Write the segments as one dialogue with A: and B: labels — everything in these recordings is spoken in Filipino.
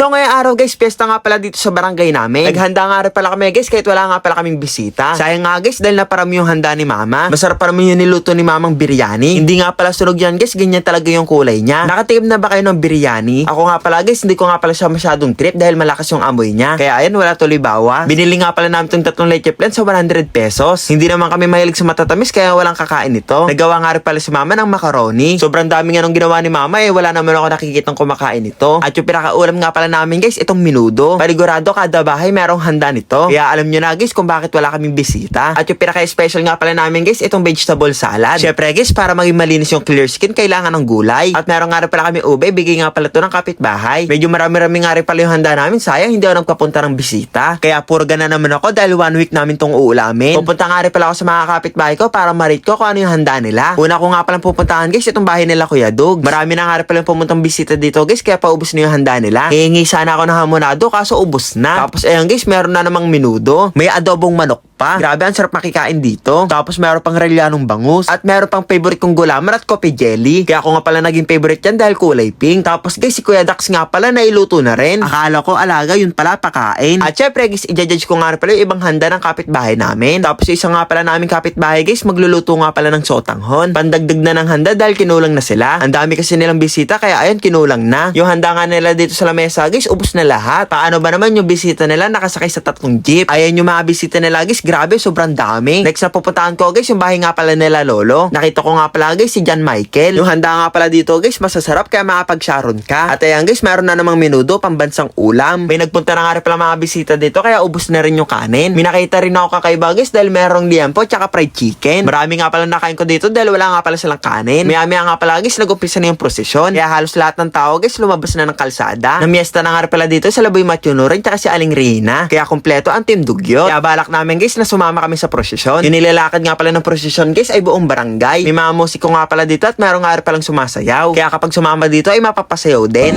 A: So ngayong araw guys, piyesta nga pala dito sa barangay namin. Naghanda nga rin pala kami guys kahit wala nga pala kaming bisita. Sayang nga guys dahil naparami yung handa ni mama. Masarap parami yung niluto ni mamang biryani. Hindi nga pala sunog yan guys, ganyan talaga yung kulay niya. Nakatikim na ba kayo ng biryani? Ako nga pala guys, hindi ko nga pala siya masyadong trip dahil malakas yung amoy niya. Kaya ayan, wala tuloy bawa. Binili nga pala namin itong tatlong leche plan sa 100 pesos. Hindi naman kami mahilig sa matatamis kaya walang kakain nito. Nagawa nga rin pala si mama ng macaroni. Sobrang dami nga nung ginawa ni mama eh wala naman ako nakikitang kumakain nito. At yung pinakaulam nga pala namin guys, itong minudo. Panigurado kada bahay merong handa nito. Kaya alam nyo na guys kung bakit wala kaming bisita. At yung pinaka-special nga pala namin guys, itong vegetable salad. Syempre guys, para maging malinis yung clear skin, kailangan ng gulay. At meron nga rin pala kami ube, bigay nga pala to ng kapitbahay. Medyo marami-rami nga rin pala yung handa namin. Sayang, hindi ako nagkapunta ng bisita. Kaya puro gana naman ako dahil one week namin tong uulamin. Pupunta nga rin pala ako sa mga kapitbahay ko para marate ko kung ano yung handa nila. Una ko nga palang pupuntahan guys, itong bahay nila Kuya Dug. Marami na nga rin palang pumuntang bisita dito guys, kaya paubos na yung handa nila. Hihingi sana ako ng hamonado kaso ubos na. Tapos ayun guys, meron na namang minudo. May adobong manok pa. Grabe, ang sarap makikain dito. Tapos meron pang relyanong bangus. At meron pang favorite kong gulaman at coffee jelly. Kaya ako nga pala naging favorite yan dahil kulay pink. Tapos guys, si Kuya Dax nga pala nailuto na rin. Akala ko alaga, yun pala pakain. At syempre guys, i-judge ko nga pala yung ibang handa ng kapitbahay namin. Tapos isa nga pala namin kapitbahay guys, magluluto nga pala ng sotanghon. Pandagdag na ng handa dahil kinulang na sila. Ang dami kasi nilang bisita kaya ayun, kinulang na. Yung handa nga nila dito sa lamesa guys, ubos na lahat. Paano ba naman yung bisita nila nakasakay sa tatlong jeep? Ayan yung mga bisita nila guys, grabe, sobrang dami. Next na pupuntahan ko guys, yung bahay nga pala nila lolo. Nakita ko nga pala guys si John Michael. Yung handa nga pala dito guys, masasarap kaya makapag-sharon ka. At ayan guys, meron na namang minudo, pambansang ulam. May nagpunta na nga rin pala mga bisita dito kaya ubos na rin yung kanin. Minakita rin ako kakaiba guys dahil merong liempo tsaka fried chicken. Marami nga pala nakain ko dito dahil wala nga pala silang kanin. Maya maya nga pala guys, nag-umpisa na yung prosesyon. Kaya halos lahat ng tao guys lumabas na ng kalsada. Namiesta na nga pala dito sa Laboy Matyunurin tsaka si Aling Rina. Kaya kompleto ang team Dugyot. Kaya balak namin guys na sumama kami sa prosesyon. Yung nilalakad nga pala ng prosesyon guys ay buong barangay. May mga musiko nga pala dito at meron nga palang sumasayaw. Kaya kapag sumama dito ay mapapasayaw din.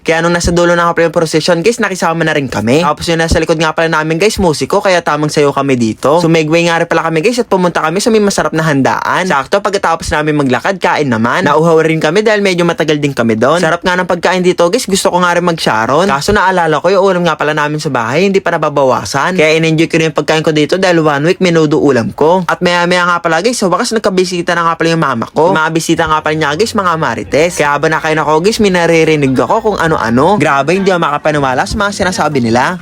A: Kaya nung nasa dulo na yung procession, guys, nakisama na rin kami. Tapos yung nasa likod nga pala namin, guys, musiko, kaya tamang sayo kami dito. Sumegway nga rin pala kami, guys, at pumunta kami sa may masarap na handaan. Sakto, pagkatapos namin maglakad, kain naman. Nauhaw rin kami dahil medyo matagal din kami doon. Sarap nga ng pagkain dito, guys. Gusto ko nga rin mag-sharon. Kaso naalala ko, yung ulam nga pala namin sa bahay, hindi pa nababawasan. Kaya in-enjoy ko rin yung pagkain ko dito dahil one week minudo ulam ko. At maya maya nga pala, guys, sa wakas nagkabisita na nga pala yung mama ko. Mga bisita nga pala niya, guys, mga marites. Kaya habang nakain ako, guys, may naririnig ako kung ano-ano. Grabe, hindi ako makapaniwala sa mga sinasabi nila.